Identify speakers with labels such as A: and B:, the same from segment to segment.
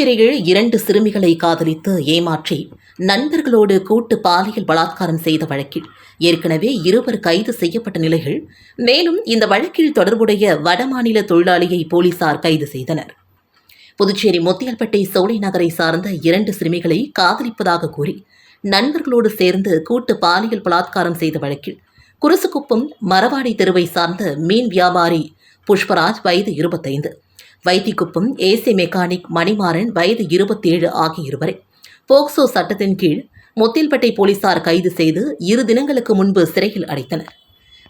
A: புதுச்சேரியில் இரண்டு சிறுமிகளை காதலித்து ஏமாற்றி நண்பர்களோடு கூட்டு பாலியல் பலாத்காரம் செய்த வழக்கில் ஏற்கனவே இருவர் கைது செய்யப்பட்ட நிலையில் மேலும் இந்த வழக்கில் தொடர்புடைய வடமாநில தொழிலாளியை போலீசார் கைது செய்தனர். புதுச்சேரி முத்தியல்பேட்டை சோலை நகரை சார்ந்த இரண்டு சிறுமிகளை காதலிப்பதாக கூறி நண்பர்களோடு சேர்ந்து கூட்டு பாலியல் பலாத்காரம் செய்த வழக்கில் குருசுக்குப்பம் மரவாடி தெருவை சார்ந்த மீன் வியாபாரி புஷ்பராஜ் வயது இருபத்தைந்து. வைத்திக்குப்பம் ஏசி மெக்கானிக் மணிமாறன் வயது இருபத்தேழு ஆகிய இருவரை. போக்சோ சட்டத்தின் கீழ் முத்தில்பேட்டை போலீசார் கைது செய்து இரு தினங்களுக்கு முன்பு சிறையில் அடைத்தனர்.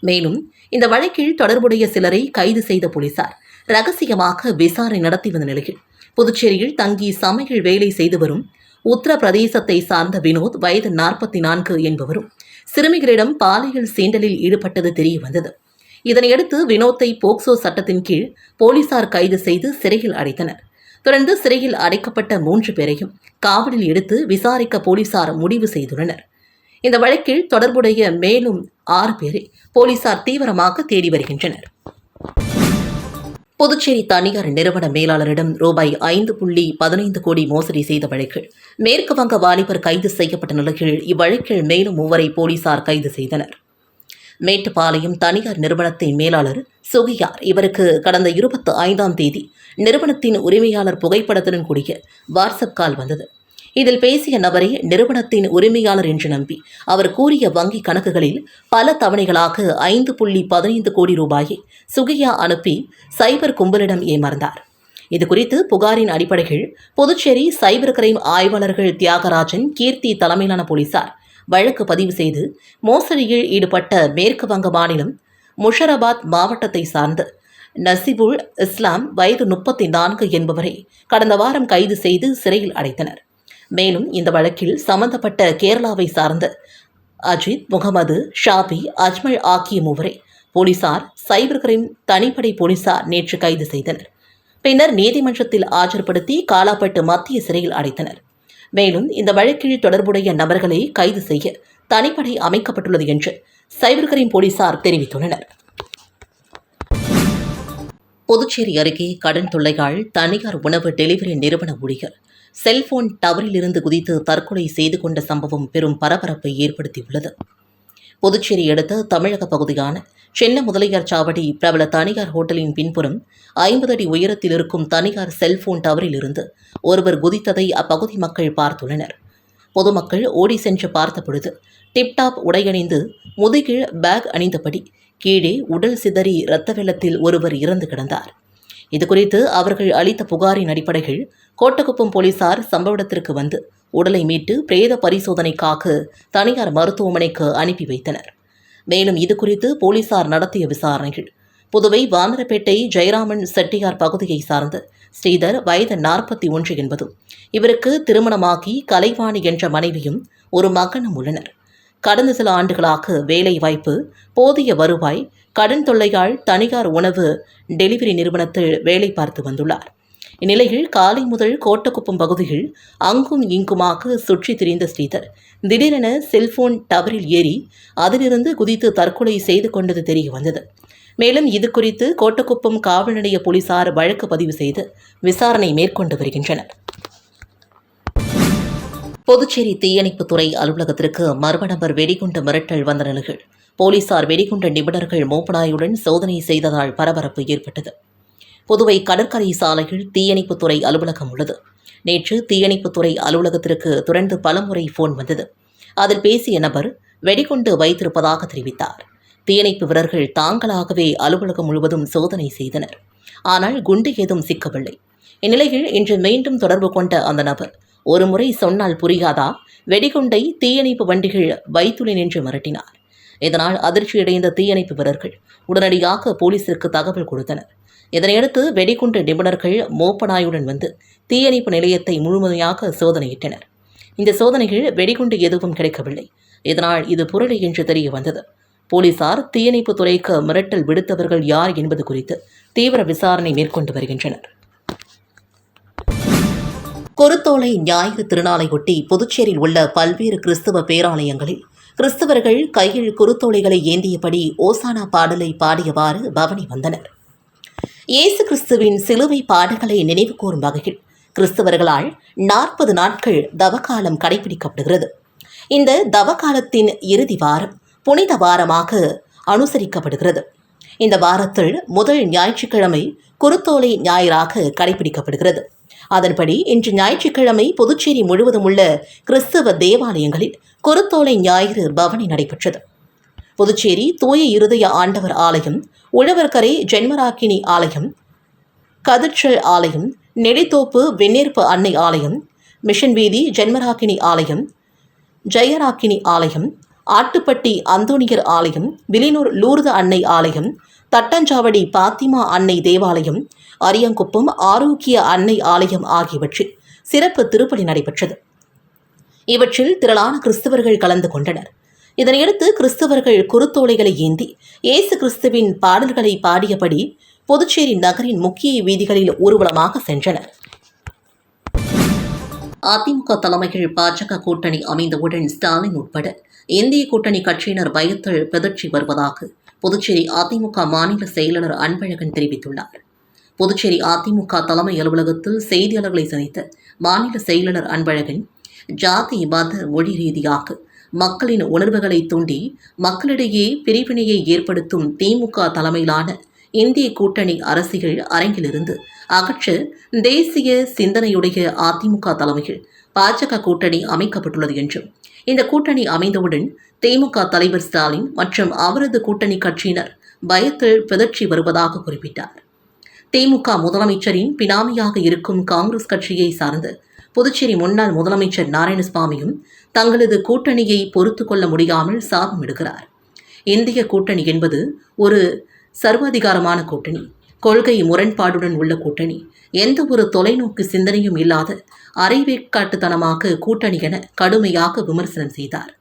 A: மேலும் இந்த வழக்கில் தொடர்புடைய சிலரை கைது செய்த போலீசார் ரகசியமாக விசாரணை நடத்தி வந்த நிலையில் புதுச்சேரியில் தங்கி சமையல் வேலை செய்து வரும் உத்தரப்பிரதேசத்தை சார்ந்த வினோத் வயது நாற்பத்தி நான்கு என்பவரும் சிறுமிகளிடம் பாலியல் சீண்டலில் ஈடுபட்டது தெரிய வந்தது இதனையடுத்து வினோத்தை போக்சோ சட்டத்தின் கீழ் போலீசார் கைது செய்து சிறையில் அடைத்தனர். தொடர்ந்து சிறையில் அடைக்கப்பட்ட மூன்று பேரையும் காவலில் எடுத்து விசாரிக்க போலீசார் முடிவு செய்துள்ளனர். இந்த வழக்கில் தொடர்புடைய மேலும் ஆறு பேரை போலீசார் தீவிரமாக தேடி வருகின்றனர். புதுச்சேரி தனியார் நிறுவன மேலாளரிடம் ரூபாய் ஐந்து புள்ளி பதினைந்து கோடி மோசடி செய்த வழக்கில் மேற்கு வங்க வாலிபர் கைது செய்யப்பட்ட நிலையில் இவ்வழக்கில் மேலும் மூவரை போலீசார் கைது செய்தனர். மேட்டுப்பாளையம் தனியார் நிறுவனத்தின் மேலாளர் சுகியார். இவருக்கு கடந்த இருபத்தி ஐந்தாம் தேதி நிறுவனத்தின் உரிமையாளர் புகைப்படத்துடன் கூடிய வாட்ஸ்அப் கால் வந்தது. இதில் பேசிய நபரை நிறுவனத்தின் உரிமையாளர் என்று நம்பி அவர் கூறிய வங்கி கணக்குகளில் பல தவணைகளாக ஐந்து புள்ளி பதினைந்து கோடி ரூபாயை சுகியா அனுப்பி சைபர் கும்பலிடம் ஏமாந்தார். இதுகுறித்து புகாரின் அடிப்படையில் புதுச்சேரி சைபர் கிரைம் ஆய்வாளர்கள் தியாகராஜன் கீர்த்தி தலைமையிலான போலீசார் வழக்கு பதிவு செய்து மோசடியில் ஈடுபட்ட மேற்கு வங்க மாநிலம் முஷராபாத் மாவட்டத்தை சார்ந்த நசிபுல் இஸ்லாம் வயது முப்பத்தி நான்கு என்பவரை கடந்த வாரம் கைது செய்து சிறையில் அடைத்தனர். மேலும் இந்த வழக்கில் சம்பந்தப்பட்ட கேரளாவை சார்ந்த அஜித் முகமது ஷாபி அஜ்மல் ஆகிய மூவரை போலீசார் சைபர் கிரைம் தனிப்படை போலீசார் நேற்று கைது செய்தனர். பின்னர் நீதிமன்றத்தில் ஆஜர்படுத்தி காலாப்பட்டு மத்திய சிறையில் அடைத்தனர். மேலும் இந்த வழக்கில் தொடர்புடைய நபர்களை கைது செய்ய தனிப்படை அமைக்கப்பட்டுள்ளது என்று சைபர் கிரைம் போலீசார் தெரிவித்துள்ளனர். புதுச்சேரி அருகே கடன் தொல்லையால் தனியார் உணவு டெலிவரி நிறுவன ஊழியர் செல்போன் டவரிலிருந்து குதித்து தற்கொலை செய்து கொண்ட சம்பவம் பெரும் பரபரப்பை ஏற்படுத்தியுள்ளது. புதுச்சேரி அடுத்த தமிழக பகுதியான சென்னை முதலியார் சாவடி பிரபல தனியார் ஹோட்டலின் பின்புறம் ஐம்பது அடி உயரத்தில் இருக்கும் தனியார் செல்போன் டவரிலிருந்து ஒருவர் குதித்ததை அப்பகுதி மக்கள் பார்த்துள்ளனர். பொதுமக்கள் ஓடி சென்று பார்த்த பொழுது டிப்டாப் உடையணிந்து முதுகில் பேக் அணிந்தபடி கீழே உடல் சிதறி இரத்த வெள்ளத்தில் ஒருவர் இறந்து கிடந்தார். இதுகுறித்து அவர்கள் அளித்த புகாரின் அடிப்படையில் கோட்டக்குப்பம் போலீசார் சம்பவ இடத்திற்கு வந்து உடலை மீட்டு பிரேத பரிசோதனைக்காக தனியார் மருத்துவமனைக்கு அனுப்பி வைத்தனர். மேலும் இதுகுறித்து போலீசார் நடத்திய விசாரணைகள். புதுவை வானரப்பேட்டை ஜெயராமன் செட்டியார் பகுதியை சார்ந்த ஸ்ரீதர் வயது நாற்பத்தி ஒன்று என்பதும் இவருக்கு திருமணமாகி கலைவாணி என்ற மனைவியும் ஒரு மகனும் உள்ளனர். கடந்த சில ஆண்டுகளாக வேலை வாய்ப்பு போதிய வருவாய் கடன் தொல்லையால் தனியார் உணவு டெலிவரி நிறுவனத்தில் வேலை பார்த்து வந்துள்ளார். இந்நிலையில் காலை முதல் கோட்டக்குப்பம் பகுதியில் அங்கும் இங்குமாக சுற்றித் திரிந்த ஸ்ரீதர். திடீரென செல்போன் டவரில் ஏறி அதிலிருந்து குதித்து தற்கொலை செய்து கொண்டது தெரிய வந்தது. மேலும் இது குறித்து கோட்டக்குப்பம் காவல் நிலைய போலீசார் வழக்கு பதிவு செய்து விசாரணை மேற்கொண்டு வருகின்றனர். புதுச்சேரி தீயணைப்புத்துறை அலுவலகத்திற்கு மர்ம நபர் வெடிகுண்டு மிரட்டல் வந்த நிலையில் போலீசார் வெடிகுண்டு நிபுணர்கள் மோப்பனாயுடன் சோதனை செய்ததால் பரபரப்பு ஏற்பட்டது. புதுவை கடற்கரை சாலையில் தீயணைப்புத்துறை அலுவலகம் உள்ளது. நேற்று தீயணைப்புத்துறை அலுவலகத்திற்கு தொடர்ந்து பலமுறை போன் வந்தது. அதில் பேசிய நபர் வெடிகுண்டு வைத்திருப்பதாக தெரிவித்தார். தீயணைப்பு வீரர்கள் தாங்களாகவே அலுவலகம் முழுவதும் சோதனை செய்தனர். ஆனால் குண்டு ஏதும் சிக்கவில்லை. இந்நிலையில் இன்று மீண்டும் தொடர்பு கொண்ட அந்த நபர் ஒரு முறை சொன்னால் புரியாதா? வெடிகுண்டை தீயணைப்பு வண்டிகள் வைத்துள்ளேன் என்று மிரட்டினார். இதனால் அதிர்ச்சியடைந்த தீயணைப்பு வீரர்கள் உடனடியாக போலீசிற்கு தகவல் கொடுத்தனர். இதனையடுத்து வெடிகுண்டு நிபுணர்கள் மோப்பனாயுடன் வந்து தீயணைப்பு நிலையத்தை முழுமையாக சோதனையிட்டனர். இந்த சோதனையில் வெடிகுண்டு எதுவும் கிடைக்கவில்லை. இதனால் இது புரளி என்று தெரிய வந்தது போலீசார் தீயணைப்பு துறைக்கு மிரட்டல் விடுத்தவர்கள் யார் என்பது குறித்து தீவிர விசாரணை மேற்கொண்டு வருகின்றனர். குருத்தோலை ஞாயிறு திருநாளையொட்டி புதுச்சேரியில் உள்ள பல்வேறு கிறிஸ்தவ பேராலயங்களில் கிறிஸ்தவர்கள் கையில் குருத்தோலைகளை ஏந்தியபடி ஓசானா பாடலை பாடியவாறு பவனி வந்தனர். இயேசு கிறிஸ்துவின் சிலுவை பாடங்களை நினைவு கூறும் வகையில் கிறிஸ்தவர்களால் நாற்பது நாட்கள் தவக்காலம் கடைபிடிக்கப்படுகிறது. இந்த தவக்காலத்தின் இறுதி வாரம் புனித வாரமாக அனுசரிக்கப்படுகிறது. இந்த வாரத்தில் முதல் ஞாயிற்றுக்கிழமை குருத்தோலை ஞாயிறாக கடைபிடிக்கப்படுகிறது. அதன்படி இன்று ஞாயிற்றுக்கிழமை புதுச்சேரி முழுவதும் உள்ள கிறிஸ்தவ தேவாலயங்களில் குருத்தோலை ஞாயிறு பவனி நடைபெற்றது. புதுச்சேரி தூய இருதய ஆண்டவர் ஆலயம் உழவர்கரை ஜென்மராக்கினி ஆலயம் கதிர்ச்சல் ஆலயம் நெடித்தோப்பு வெண்ணீர்ப்பு அன்னை ஆலயம் மிஷன் வீதி ஜென்மராக்கினி ஆலயம் ஜெயராக்கினி ஆலயம் ஆட்டுப்பட்டி அந்தோனியர் ஆலயம் விலினூர் லூர்து அன்னை ஆலயம் தட்டஞ்சாவடி பாத்திமா அன்னை தேவாலயம் அரியங்குப்பம் ஆரோக்கிய அன்னை ஆலயம் ஆகியவற்றில் சிறப்பு திருப்பலி நடைபெற்றது. இவற்றில் திரளான கிறிஸ்தவர்கள் கலந்து கொண்டனர். இதனையடுத்து கிறிஸ்தவர்கள் குருத்தோலைகளை ஏந்தி இயேசு கிறிஸ்துவின் பாடல்களை பாடியபடி புதுச்சேரி நகரின் முக்கிய வீதிகளில் ஊர்வலமாக சென்றனர். அதிமுக தலைமையில் பாஜக கூட்டணி அமைந்தவுடன் ஸ்டாலின் உட்பட இந்திய கூட்டணி கட்சியினர் பயத்தில் பிதற்றி வருவதாக புதுச்சேரி அதிமுக மாநில செயலாளர் அன்பழகன் தெரிவித்துள்ளார். புதுச்சேரி அதிமுக தலைமை அலுவலகத்தில் செய்தியாளர்களை சந்தித்த மாநில செயலாளர் அன்பழகன் ஜாதி மத மொழி ரீதியாக மக்களின் உணர்வுகளை தூண்டி மக்களிடையே பிரிவினையை ஏற்படுத்தும் திமுக தலைமையிலான இந்திய கூட்டணி அரசியல் அரங்கிலிருந்து அகற்ற தேசிய சிந்தனையுடைய அதிமுக தலைமையில் பாஜக கூட்டணி அமைக்கப்பட்டுள்ளது என்றும் இந்த கூட்டணி அமைந்தவுடன் திமுக தலைவர் ஸ்டாலின் மற்றும் அவரது கூட்டணி கட்சியினர் பயத்தில் பிதற்றி வருவதாக குறிப்பிட்டார். திமுக முதலமைச்சரின் பினாமியாக இருக்கும் காங்கிரஸ் கட்சியை சார்ந்து புதுச்சேரி முன்னாள் முதலமைச்சர் நாராயணசாமியும் தங்களது கூட்டணியை பொறுத்து கொள்ள முடியாமல் சாபமிடுகிறார். இந்திய கூட்டணி என்பது ஒரு சர்வாதிகாரமான கூட்டணி. கொள்கை முரண்பாடுடன் உள்ள கூட்டணி. எந்த ஒரு தொலைநோக்கு சிந்தனையும் இல்லாத அரைவேக்காட்டுத்தனமாக கூட்டணி என கடுமையாக விமர்சனம் செய்தார்.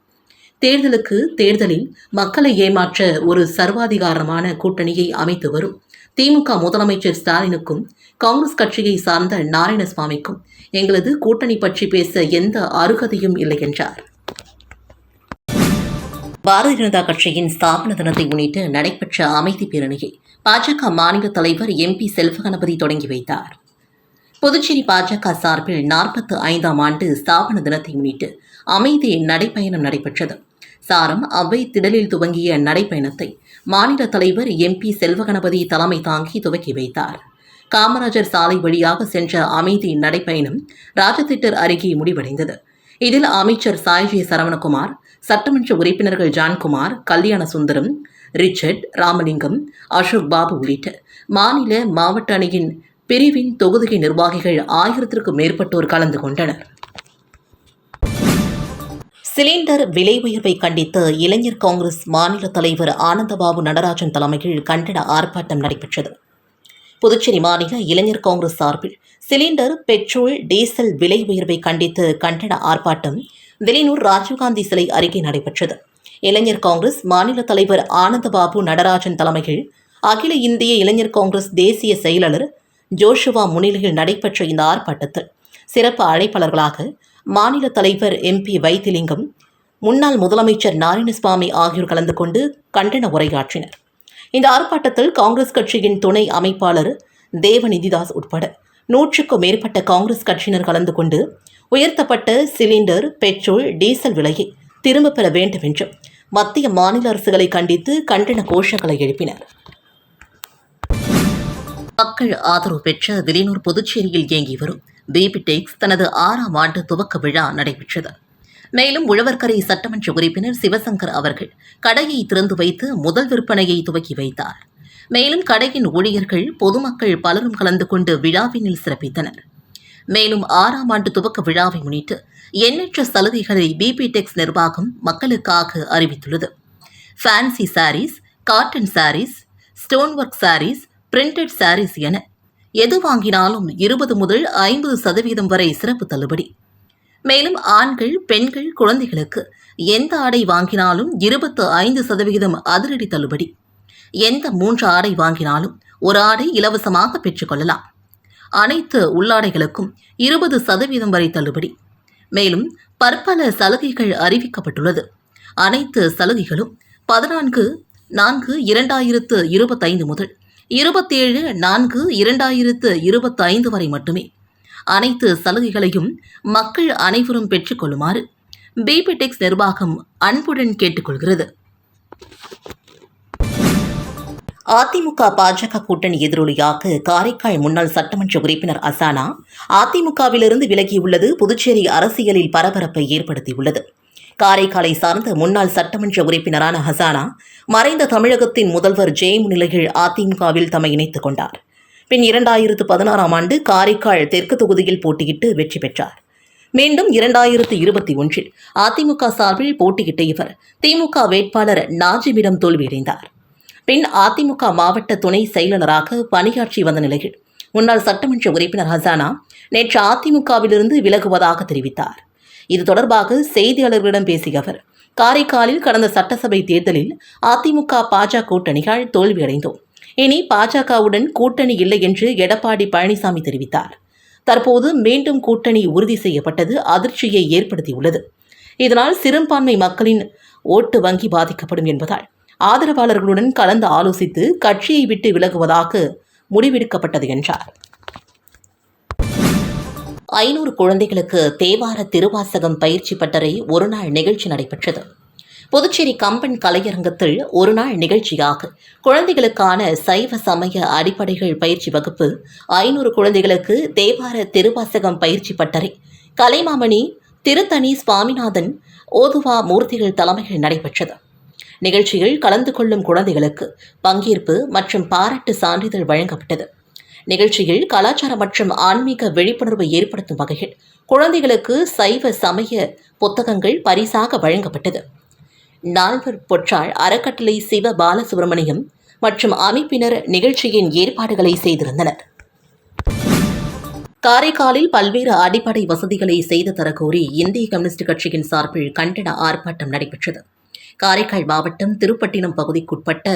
A: தேர்தலுக்கு தேர்தலில் மக்களை ஏமாற்ற ஒரு சர்வாதிகாரமான கூட்டணியை அமைத்து வரும் திமுக முதலமைச்சர் ஸ்டாலினுக்கும் காங்கிரஸ் கட்சியை சார்ந்த நாராயணசுவாமிக்கும் எங்களது கூட்டணி பற்றி பேச எந்த அருகதையும் இல்லை என்றார். பாரதிய ஜனதா கட்சியின் ஸ்தாபன தினத்தை முன்னிட்டு நடைபெற்ற அமைதி பேரணியை பாஜக மாநில தலைவர் எம்பி செல்வகணபதி தொடங்கி வைத்தார். புதுச்சேரி பாஜக சார்பில் நாற்பத்து ஐந்தாம் ஆண்டு ஸ்தாபன தினத்தை முன்னிட்டு அமைதி நடைப்பயணம் நடைபெற்றது. சாரம் அவை திடலில் துவங்கிய நடைப்பயணத்தை மாநில தலைவர் எம்பி செல்வகணபதி தலைமை தாங்கி துவக்கி வைத்தார். காமராஜர் சாலை வழியாக சென்ற அமைதி நடைப்பயணம் ராஜதிட்டர் அருகே முடிவடைந்தது. இதில் அமைச்சர் சாய்ஜி சரவணகுமார் சட்டமன்ற உறுப்பினர்கள் ஜான்குமார் கல்யாண சுந்தரம் ரிச்சர்ட் ராமலிங்கம் அசோக் பாபு உள்ளிட்ட மாநில மாவட்ட அணியின் பிரிவின் தொகுதி நிர்வாகிகள் ஆயிரத்திற்கும் மேற்பட்டோர் கலந்து கொண்டனர். சிலிண்டர் விலை உயர்வை கண்டித்து இளைஞர் காங்கிரஸ் மாநில தலைவர் ஆனந்தபாபு நடராஜன் தலைமையில் கண்டன ஆர்ப்பாட்டம் நடைபெற்றது. புதுச்சேரி மாநில இளைஞர் காங்கிரஸ் சார்பில் சிலிண்டர் பெட்ரோல் டீசல் விலை உயர்வை கண்டித்து கண்டன ஆர்ப்பாட்டம் வெளியூர் ராஜீவ்காந்தி சிலை அருகே நடைபெற்றது. இளைஞர் காங்கிரஸ் மாநில தலைவர் ஆனந்தபாபு நடராஜன் தலைமையில் அகில இந்திய இளைஞர் காங்கிரஸ் தேசிய செயலாளர் ஜோஷுவா முன்னிலையில் நடைபெற்ற இந்த ஆர்ப்பாட்டத்தில் சிறப்பு அழைப்பாளர்களாக மாநில தலைவர் எம்பி வைத்திலிங்கம் முன்னாள் முதலமைச்சர் நாராயணசுவாமி ஆகியோர் கலந்து கொண்டு கண்டன உரையாற்றினர். இந்த ஆர்ப்பாட்டத்தில் காங்கிரஸ் கட்சியின் துணை அமைப்பாளர் தேவநிதிதாஸ் உட்பட நூற்றுக்கும் மேற்பட்ட காங்கிரஸ் கட்சியினர் கலந்து கொண்டு உயர்த்தப்பட்ட சிலிண்டர் பெட்ரோல் டீசல் விலையை திரும்பப் பெற வேண்டும் என்றும் மத்திய மாநில அரசுகளை கண்டித்து கண்டன கோஷங்களை எழுப்பினர். மக்கள் ஆதரவு பெற்ற விலையூர் புதுச்சேரியில் இயங்கி வரும். பேபிடெக்ஸ் தனது ஆறாம் ஆண்டு துவக்க விழா நடைபெற்றது. மேலும் உழவர்கரை சட்டமன்ற உறுப்பினர் சிவசங்கர் அவர்கள் கடையை திறந்து வைத்து முதல் விற்பனையை துவக்கி வைத்தார். மேலும் கடையின் ஊழியர்கள் பொதுமக்கள் பலரும் கலந்து கொண்டு விழாவினில் சிறப்பித்தனர். மேலும் ஆறாம் ஆண்டு துவக்க விழாவை முன்னிட்டு எண்ணற்ற சலுகைகளை பிபிடெக்ஸ் நிர்வாகம் மக்களுக்காக அறிவித்துள்ளது. Fancy saris cotton saris stone work saris printed saris என எது வாங்கினாலும் இருபது முதல் ஐம்பது சதவீதம் வரை சிறப்பு தள்ளுபடி. மேலும் ஆண்கள் பெண்கள் குழந்தைகளுக்கு எந்த ஆடை வாங்கினாலும் இருபத்து ஐந்து சதவிகிதம் அதிரடி தள்ளுபடி. எந்த மூன்று ஆடை வாங்கினாலும் ஒரு ஆடை இலவசமாக பெற்றுக்கொள்ளலாம் அனைத்து உள்ளாடைகளுக்கும் இருபது சதவீதம் வரை தள்ளுபடி. மேலும் பற்பல சலுகைகள் அறிவிக்கப்பட்டுள்ளது. அனைத்து சலுகைகளும் பதினான்கு நான்கு இரண்டாயிரத்து இருபத்தைந்து முதல் இருபத்தேழு நான்கு இரண்டாயிரத்து இருபத்தைந்து வரை மட்டுமே. அனைத்து சலுகைகளையும் மக்கள் அனைவரும் பெற்றுக்கொள்ளுமாறு பிபிடெக்ஸ் நிர்வாகம் அன்புடன் கேட்டுக்கொள்கிறது. அதிமுக பாஜக கூட்டணி எதிரொலியாக காரைக்கால் முன்னாள் சட்டமன்ற உறுப்பினர் அசானா அதிமுகவிலிருந்து விலகியுள்ளது. புதுச்சேரி அரசியலில் பரபரப்பை ஏற்படுத்தியுள்ளது. காரைக்காலை சார்ந்த முன்னாள் சட்டமன்ற உறுப்பினரான ஹசானா மறைந்த தமிழகத்தின் முதல்வர் ஜெய முன்னிலையில் அதிமுகவில் தம்மை இணைத்துக் கொண்டார். பின் இரண்டாயிரத்து பதினாறாம் ஆண்டு காரைக்கால் தெற்கு தொகுதியில் போட்டியிட்டு வெற்றி பெற்றார். மீண்டும் இரண்டாயிரத்து இருபத்தி ஒன்றில் அதிமுக சார்பில் போட்டியிட்ட இவர் திமுக வேட்பாளர் நாஜிமிடம் தோல்வியடைந்தார். பின் அதிமுக மாவட்ட துணை செயலாளராக பணியாற்றி வந்த நிலையில் முன்னாள் சட்டமன்ற உறுப்பினர் ஹசானா நேற்று அதிமுகவிலிருந்து விலகுவதாக தெரிவித்தார். இது தொடர்பாக செய்தியாளர்களிடம் பேசிய அவர் காரைக்காலில் கடந்த சட்டசபை தேர்தலில் அதிமுக பாஜக கூட்டணிகள் தோல்வியடைந்தோம். இனி பாஜகவுடன் கூட்டணி இல்லை என்று எடப்பாடி பழனிசாமி தெரிவித்தார். தற்போது மீண்டும் கூட்டணி உறுதி செய்யப்பட்டது அதிர்ச்சியை ஏற்படுத்தியுள்ளது. இதனால் சிறுபான்மை மக்களின் ஓட்டு வங்கி பாதிக்கப்படும் என்பதால் ஆதரவாளர்களுடன் கலந்து ஆலோசித்து கட்சியை விட்டு விலகுவதாக முடிவெடுக்கப்பட்டது என்றார். ஐநூறு குழந்தைகளுக்கு தேவார திருவாசகம் பயிற்சி பட்டறை ஒருநாள் நிகழ்ச்சி நடைபெற்றது. புதுச்சேரி கம்பன் கலையரங்கத்தில் ஒருநாள் நிகழ்ச்சியாக குழந்தைகளுக்கான சைவ சமய அடிப்படைகள் பயிற்சி வகுப்பு ஐநூறு குழந்தைகளுக்கு தேவார திருவாசகம் பயிற்சி பட்டறை கலைமாமணி திருத்தணி சுவாமிநாதன் ஓதுவா மூர்த்திகள் தலைமையில் நடைபெற்றது. நிகழ்ச்சியில் கலந்து கொள்ளும் குழந்தைகளுக்கு பங்கேற்பு மற்றும் பாராட்டு சான்றிதழ் வழங்கப்பட்டது. நிகழ்ச்சியில் கலாச்சார மற்றும் ஆன்மீக விழிப்புணர்வை ஏற்படுத்தும் வகையில் குழந்தைகளுக்கு சைவ சமய புத்தகங்கள் பரிசாக வழங்கப்பட்டது. நால்வர் பொற்றாள் அறக்கட்டளை சிவ பாலசுப்ரமணியம் மற்றும் அமைப்பினர் நிகழ்ச்சியின் ஏற்பாடுகளை செய்திருந்தனர். காரைக்காலில் பல்வேறு அடிப்படை வசதிகளை செய்து தரக்கோரி இந்திய கம்யூனிஸ்ட் கட்சியின் சார்பில் கண்டன ஆர்ப்பாட்டம் நடைபெற்றது. காரைக்கால் மாவட்டம் திருப்பட்டினம் பகுதிக்குட்பட்ட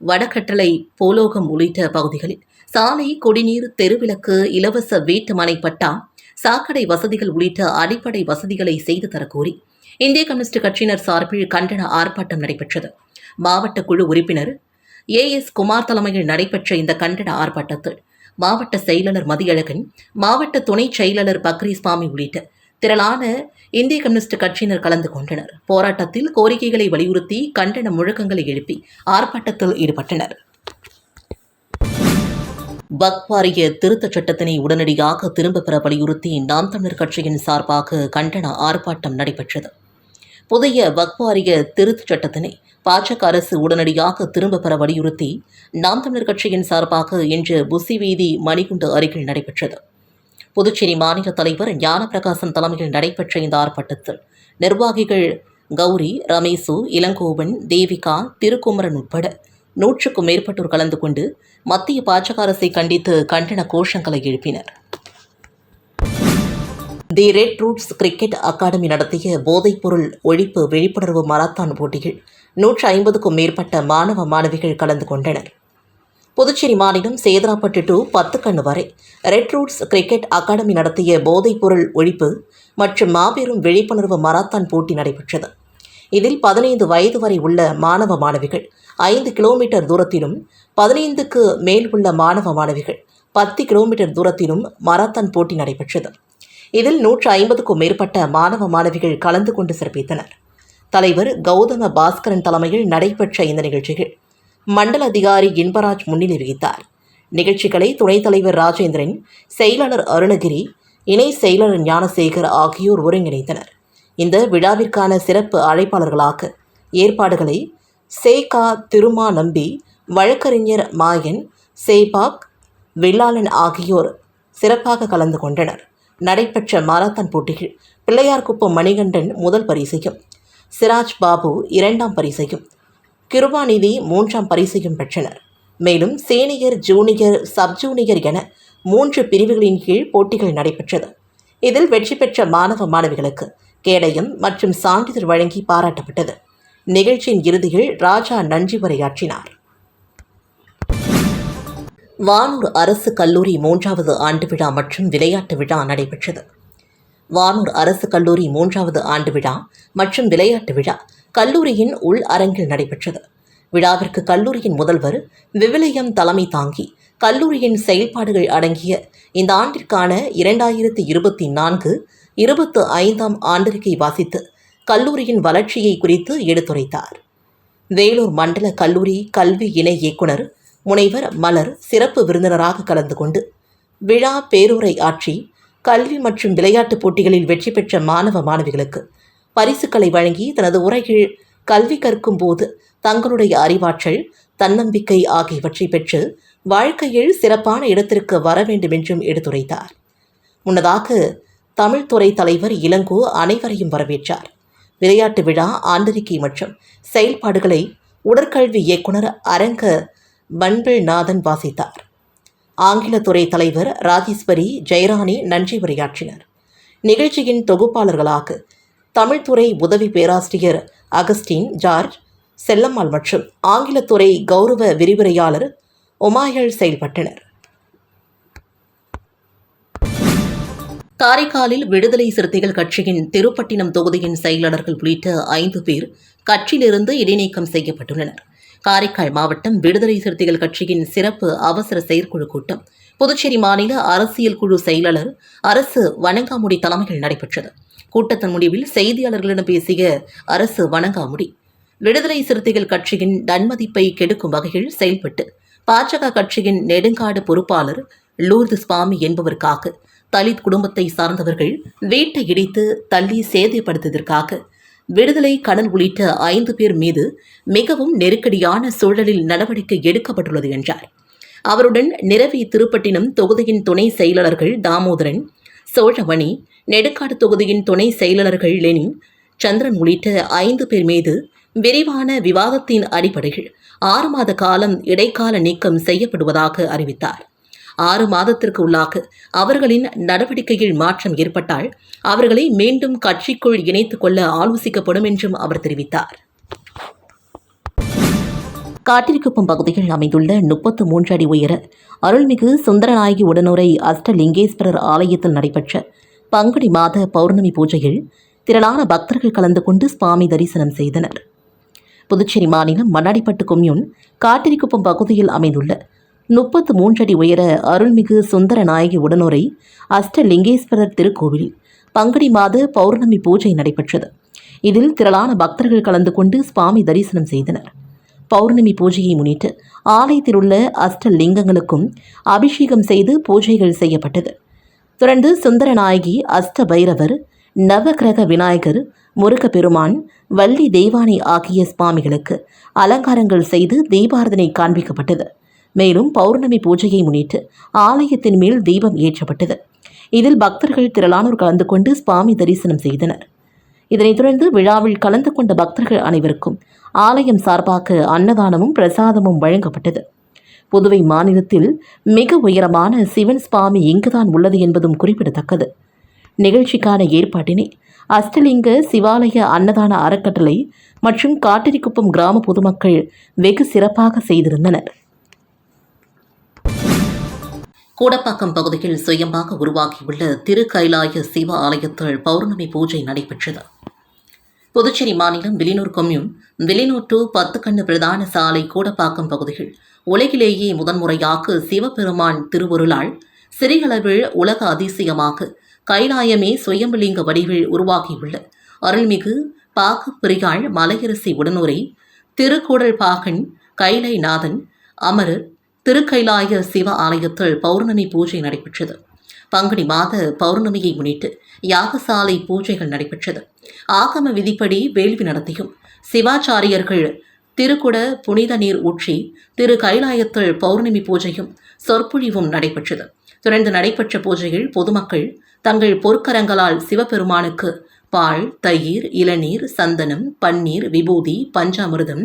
A: வடகட்டளை போலோகம் உள்ளிட்ட பகுதிகளில் சாலை குடிநீர் தெருவிளக்கு இலவச வீட்டுமனை பட்டா சாக்கடை வசதிகள் உள்ளிட்ட அடிப்படை வசதிகளை செய்து தரக்கோரி இந்திய கம்யூனிஸ்ட் கட்சியினர் சார்பில் கண்டன ஆர்ப்பாட்டம் நடைபெற்றது. மாவட்ட குழு உறுப்பினர் ஏ. எஸ். குமார் தலைமையில் நடைபெற்ற இந்த கண்டன ஆர்ப்பாட்டத்தில் மாவட்ட செயலாளர் மதியழகன் மாவட்ட துணை செயலாளர் பக்ரி சுவாமி உள்ளிட்ட திரளான இந்திய கம்யூனிஸ்ட் கட்சியினர் கலந்து கொண்டனர். போராட்டத்தில் கோரிக்கைகளை வலியுறுத்தி கண்டன முழக்கங்களை எழுப்பி ஆர்ப்பாட்டத்தில் ஈடுபட்டனர். பக்வாரிய திருத்தச் சட்டத்தினை உடனடியாக திரும்பப் பெற வலியுறுத்தி நாம் தமிழர் கட்சியின் சார்பாக கண்டன ஆர்ப்பாட்டம் நடைபெற்றது. புதிய வக்வாரிய திருத்தச் சட்டத்தினை பாஜக அரசு உடனடியாக திரும்பப் பெற வலியுறுத்தி நாம் தமிழர் கட்சியின் சார்பாக இன்று புசி வீதி மணிகுண்டு அருகில் நடைபெற்றது. புதுச்சேரி மாநில தலைவர் ஞானப்பிரகாசன் தலைமையில் நடைபெற்ற இந்த ஆர்ப்பாட்டத்தில் நிர்வாகிகள் கௌரி ரமேசு இளங்கோவன் தேவிகா திருக்குமரன் உட்பட நூற்றுக்கும் மேற்பட்டோர் கலந்து கொண்டு மத்திய பாஜக அரசை கண்டித்து கண்டன கோஷங்களை எழுப்பினர். The red roots cricket academy நடத்திய போதைப்பொருள் ஒழிப்பு விழிப்புணர்வு மராத்தான் போட்டியில் நூற்று ஐம்பதுக்கும் மேற்பட்ட மாணவ மாணவிகள் கலந்து கொண்டனர். புதுச்சேரி மாநிலம் சேதராப்பட்டு டு பத்துக்கண்ணு வரை ரெட் ரூட்ஸ் கிரிக்கெட் அகாடமி நடத்திய போதைப்பொருள் ஒழிப்பு மற்றும் மாபெரும் விழிப்புணர்வு மராத்தான் போட்டி நடைபெற்றது. இதில் பதினைந்து வயது வரை உள்ள மாணவ மாணவிகள் ஐந்து கிலோமீட்டர் தூரத்திலும் பதினைந்துக்கு மேல் உள்ள மாணவ மாணவிகள் பத்து கிலோமீட்டர் தூரத்திலும் மராத்தான் போட்டி நடைபெற்றது. இதில் நூற்று ஐம்பதுக்கும் மேற்பட்ட மாணவ மாணவிகள் கலந்து கொண்டு சிறப்பித்தனர். தலைவர் கௌதம பாஸ்கரன் தலைமையில் நடைபெற்ற இந்த நிகழ்ச்சிகள் மண்டல அதிகாரி இன்பராஜ் முன்னிலை வகித்தார். நிகழ்ச்சிகளை துணைத் தலைவர் ராஜேந்திரன் செயலாளர் அருணகிரி இணை செயலாளர் ஞானசேகர் ஆகியோர் ஒருங்கிணைத்தனர். இந்த விழாவிற்கான சிறப்பு அழைப்பாளர்களாக ஏற்பாடுகளை சேகா திருமா நம்பி வழக்கறிஞர் மாயன் சேபாக் வெள்ளாளன் ஆகியோர் சிறப்பாக கலந்து கொண்டனர். நடைபெற்ற மாரத்தான் போட்டியில் பிள்ளையார்குப்பம் மணிகண்டன் முதல் பரிசையும் சிராஜ் பாபு இரண்டாம் பரிசையும் கிருபாநிதி மூன்றாம் பரிசையும் பெற்றனர். மேலும் சீனியர் ஜூனியர் சப்ஜூனியர் என மூன்று பிரிவுகளின் கீழ் போட்டிகள் நடைபெற்றது. இதில் வெற்றி பெற்ற மாணவ மாணவிகளுக்கு கேடயம் மற்றும் சான்றிதழ் வழங்கி பாராட்டப்பட்டது. நிகழ்ச்சியின் இறுதியில் ராஜா நன்றி உரையாற்றினார். வானூர் அரசு கல்லூரி மூன்றாவது ஆண்டு விழா மற்றும் விளையாட்டு விழா நடைபெற்றது. வானூர் அரசு கல்லூரி மூன்றாவது ஆண்டு விழா மற்றும் விளையாட்டு விழா கல்லூரியின் உள் அரங்கில் நடைபெற்றது. விழாவிற்கு கல்லூரியின் முதல்வர் விவிலியம் தலைமை தாங்கி கல்லூரியின் செயல்பாடுகள் அடங்கிய இந்த ஆண்டிற்கான இரண்டாயிரத்தி இருபத்தி நான்கு இருபத்து ஐந்தாம் ஆண்டிற்கை வாசித்து கல்லூரியின் வளர்ச்சியை குறித்து எடுத்துரைத்தார். வேலூர் மண்டல கல்லூரி கல்வி இணை இயக்குனர் முனைவர் மலர் சிறப்பு விருந்தினராக கலந்து கொண்டு விழா பேருரை ஆற்றி கல்வி மற்றும் விளையாட்டுப் போட்டிகளில் வெற்றி பெற்ற மாணவ மாணவிகளுக்கு பரிசுகளை வழங்கி தனது உரையில் கல்வி கற்கும் போது தங்களுடைய அறிவாற்றல் தன்னம்பிக்கை ஆகியவற்றை பெற்று வாழ்க்கையில் சிறப்பான இடத்திற்கு வர வேண்டும் என்றும் எடுத்துரைத்தார். முன்னதாக தமிழ்துறை தலைவர் இளங்கோ அனைவரையும் வரவேற்றார். விளையாட்டு விழா ஆண்டறிக்கை மற்றும் செயல்பாடுகளை உடற்கல்வி இயக்குனர் அரங்க பண்பில்நாதன் வாசித்தார். ஆங்கிலத்துறை தலைவர் ராஜேஸ்வரி ஜெயராணி நன்றி உரையாற்றினர். நிகழ்ச்சியின் தொகுப்பாளர்களாக தமிழ்துறை உதவி பேராசிரியர் அகஸ்டின் ஜார்ஜ் செல்லம்மாள் மற்றும் ஆங்கிலத்துறை கௌரவ விரிவுரையாளர் ஒமாயல் செயல்பட்டனர். காரைக்காலில் விடுதலை சிறுத்தைகள் கட்சியின் திருப்பட்டினம் தொகுதியின் செயலாளர்கள் உள்ளிட்ட ஐந்து பேர் கட்சியிலிருந்து இடைநீக்கம் செய்யப்பட்டுள்ளனர். காரைக்கால் மாவட்டம் விடுதலை சிறுத்தைகள் கட்சியின் சிறப்பு அவசர செயற்குழு கூட்டம் புதுச்சேரி மாநில அரசியல் குழு செயலாளர் அரசு வணங்காமுடி தலைமையில் நடைபெற்றது. கூட்டத்தின் முடிவில் செய்தியாளர்களிடம் பேசிய அரசு வணங்காமுடி விடுதலை சிறுத்தைகள் கட்சியின் நன்மதிப்பை கெடுக்கும் வகையில் செயல்பட்டு பாஜக கட்சியின் நெடுங்காடு பொறுப்பாளர் லூர்து சுவாமி என்பவருக்காக தலித் குடும்பத்தை சார்ந்தவர்கள் வீட்டை இடித்து தள்ளி சேதப்படுத்தியதற்காக விடுதலை கடல் உள்ளிட்ட ஐந்து பேர் மீது மிகவும் நெருக்கடியான சூழலில் நடவடிக்கை எடுக்கப்பட்டுள்ளது என்றார். அவருடன் நிரவி திருப்பட்டினம் தொகுதியின் துணை செயலாளர்கள் தாமோதரன் சோழமணி நெடுக்காடு தொகுதியின் துணை செயலாளர்கள் லெனின் சந்திரன் உள்ளிட்ட ஐந்து பேர் மீது விரிவான விவாதத்தின் அடிப்படையில் ஆறு மாத காலம் இடைக்கால நீக்கம் செய்யப்படுவதாக அறிவித்தார். ஆறு மாதத்திற்கு உள்ளாக அவர்களின் நடவடிக்கையில் மாற்றம் ஏற்பட்டால் அவர்களை மீண்டும் கட்சிக்குள் இணைத்துக் கொள்ள ஆலோசிக்கப்படும் என்றும் அவர் தெரிவித்தார். காட்டிற்குப்பம் பகுதியில் அமைந்துள்ள முப்பத்து மூன்று அடி உயர அருள்மிகு சுந்தரநாயகி உடனுரை அஷ்டலிங்கேஸ்வரர் ஆலயத்தில் நடைபெற்ற பங்குனி மாத பௌர்ணமி பூஜையில் திரளான பக்தர்கள் கலந்து கொண்டு சுவாமி தரிசனம் செய்தனர். புதுச்சேரி மாநிலம் மண்ணாடிப்பட்டு கொம்யூன் காட்டிரிக்குப்பம் பகுதியில் அமைந்துள்ள முப்பத்து மூன்றடி உயர அருள்மிகு சுந்தர நாயகி உடனுரை அஷ்டலிங்கேஸ்வரர் திருக்கோவில் பங்குனி மாத பௌர்ணமி பூஜை நடைபெற்றது. இதில் திரளான பக்தர்கள் கலந்து கொண்டு சுவாமி தரிசனம் செய்தனர். பௌர்ணமி பூஜையை முன்னிட்டு ஆலயத்தில் உள்ள அஷ்டலிங்கங்களுக்கும் அபிஷேகம் செய்து பூஜைகள் செய்யப்பட்டது. தொடர்ந்து சுந்தரநாயகி அஷ்ட பைரவர் நவகிரக விநாயகர் முருகப்பெருமான் வள்ளி தெய்வானை ஆகிய சுவாமிகளுக்கு அலங்காரங்கள் செய்து தீபாரதனை காண்பிக்கப்பட்டது. மேலும் பௌர்ணமி பூஜையை முன்னிட்டு ஆலயத்தின் மேல் தீபம் ஏற்றப்பட்டது. இதில் பக்தர்கள் திரளானோர் கலந்து கொண்டு சுவாமி தரிசனம் செய்தனர். இதனைத் தொடர்ந்து விழாவில் கலந்து கொண்ட பக்தர்கள் அனைவருக்கும் ஆலயம் சார்பாக அன்னதானமும் பிரசாதமும் வழங்கப்பட்டது. புதுவை மாநிலத்தில் மிக உயரமான சிவன் சுவாமி இங்குதான் உள்ளது என்பதும் குறிப்பிடத்தக்கது. நிகழ்ச்சிக்கான ஏற்பாட்டினை அஷ்டலிங்க சிவாலய அன்னதான அறக்கட்டளை மற்றும் காட்டிரிக்குப்பம் கிராம பொதுமக்கள் வெகு சிறப்பாக செய்திருந்தனர். கூடப்பாக்கம் பகுதியில் சுயமாக உருவாகியுள்ள திருக்கைலாய சிவ ஆலயத்தில் பௌர்ணமி பூஜை நடைபெற்றது. புதுச்சேரி மாநிலம் விலினூர் கொம்யூன் விலினூர் டு பத்துக்கண்ணு பிரதான சாலை கூடப்பாக்கம் பகுதியில் உலகிலேயே முதன்முறையாக சிவபெருமான் திருவொருளால் சிறிகளவில் உலக அதிசயமாக கைலாயமே சுயம்பலிங்க வடிவில் உருவாகியுள்ள அருள்மிகு பாகப்பிரியாள் மலையரசி உடனுரை திருக்கூடல் பாகன் கைலைநாதன் அமரர் திருக்கைலாய சிவ ஆலயத்தில் பௌர்ணமி பூஜை நடைபெற்றது. பங்குனி மாத பௌர்ணமியை முன்னிட்டு யாகசாலை பூஜைகள் நடைபெற்றது. ஆகம விதிப்படி வேள்வி நடத்தியும் சிவாச்சாரியர்கள் திருக்குட புனித நீர் ஊற்றி திரு கைலாயத்தில் பௌர்ணமி பூஜையும் சொற்பொழிவும் நடைபெற்றது. தொடர்ந்து நடைபெற்ற பூஜையில் பொதுமக்கள் தங்கள் பொற்கரங்களால் சிவபெருமானுக்கு பால் தயிர் இளநீர் சந்தனம் பன்னீர் விபூதி பஞ்சாமிர்தம்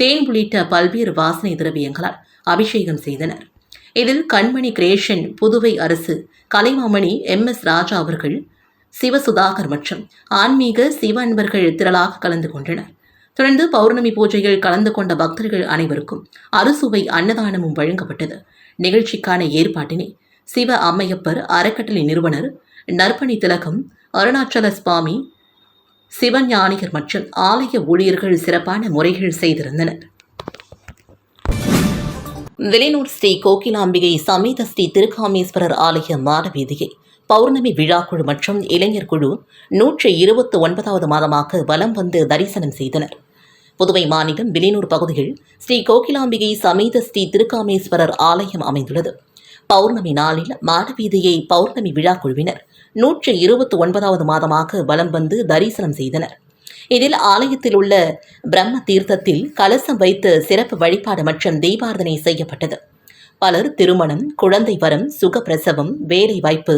A: தேன் உள்ளிட்ட பல்வேறு வாசனை திரவியங்களால் அபிஷேகம் செய்தனர். இதில் கண்மணி கிரேஷன் புதுவை அரசு கலைமாமணி எம். எஸ். ராஜா அவர்கள் சிவசுதாகர் மற்றும் ஆன்மீக சிவ அன்பர்கள் திரளாக கலந்து கொண்டனர். தொடர்ந்து பௌர்ணமி பூஜையில் கலந்து கொண்ட பக்தர்கள் அனைவருக்கும் அறுசுவை அன்னதானமும் வழங்கப்பட்டது. நிகழ்ச்சிக்கான ஏற்பாட்டினை சிவ அம்மையப்பர் அறக்கட்டளை நிறுவனர் நற்பணி திலகம் அருணாச்சல சுவாமி சிவஞானிகர் மற்றும் ஆலய ஊழியர்கள் சிறப்பான முறைகள் செய்திருந்தனர். வெளியூர் ஸ்ரீ கோகிலாம்பிகை சமேத ஸ்ரீ திருக்காமேஸ்வரர் ஆலய மாடவீதியை பௌர்ணமி விழாக்குழு மற்றும் இளைஞர் குழு நூற்றி இருபத்தி ஒன்பதாவது மாதமாக வலம் வந்து தரிசனம் செய்தனர். புதுவை மாநிலம் வில்லியனூர் பகுதியில் ஸ்ரீ கோகிலாம்பிகை சமேத ஸ்ரீ திருக்காமேஸ்வரர் ஆலயம் அமைந்துள்ளது. பௌர்ணமி நாளில் மாடவீதியை பௌர்ணமி விழா குழுவினர் நூற்றி இருபத்தி ஒன்பதாவது மாதமாக வலம் வந்து தரிசனம் செய்தனர். இதில் ஆலயத்தில் உள்ள பிரம்ம தீர்த்தத்தில் கலசம் வைத்து சிறப்பு வழிபாடு மற்றும் தீபாரதனை செய்யப்பட்டது. பலர் திருமணம் குழந்தை வரம் சுகப்பிரசவம் வேலை வாய்ப்பு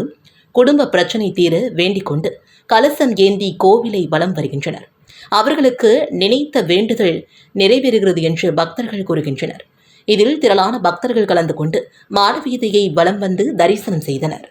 A: குடும்ப பிரச்சனை தீர வேண்டிக் கொண்டு கலசம் ஏந்தி கோவிலை வலம் வருகின்றனர். அவர்களுக்கு நினைத்த வேண்டுதல் நிறைவேறுகிறது என்று பக்தர்கள் கூறுகின்றனர். இதில் திரளான பக்தர்கள் கலந்து கொண்டு மாடவீதியை வலம் வந்து தரிசனம் செய்தனர்.